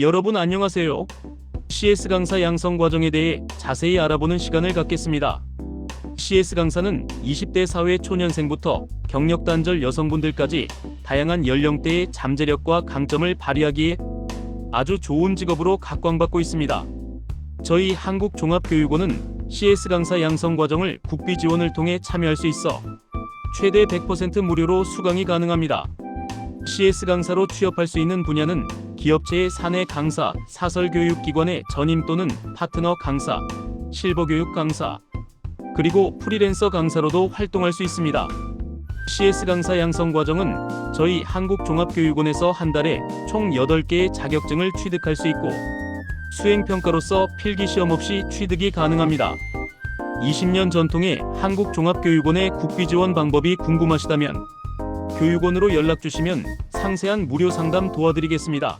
여러분 안녕하세요. CS 강사 양성 과정에 대해 자세히 알아보는 시간을 갖겠습니다. CS 강사는 20대 사회 초년생부터 경력 단절 여성분들까지 다양한 연령대의 잠재력과 강점을 발휘하기에 아주 좋은 직업으로 각광받고 있습니다. 저희 한국종합교육원은 CS 강사 양성 과정을 국비 지원을 통해 참여할 수 있어 최대 100% 무료로 수강이 가능합니다. CS 강사로 취업할 수 있는 분야는 기업체의 사내 강사, 사설교육기관의 전임 또는 파트너 강사, 실버교육 강사, 그리고 프리랜서 강사로도 활동할 수 있습니다. CS 강사 양성 과정은 저희 한국종합교육원에서 한 달에 총 8개의 자격증을 취득할 수 있고 수행평가로서 필기시험 없이 취득이 가능합니다. 20년 전통의 한국종합교육원의 국비 지원 방법이 궁금하시다면 교육원으로 연락 주시면 상세한 무료 상담 도와드리겠습니다.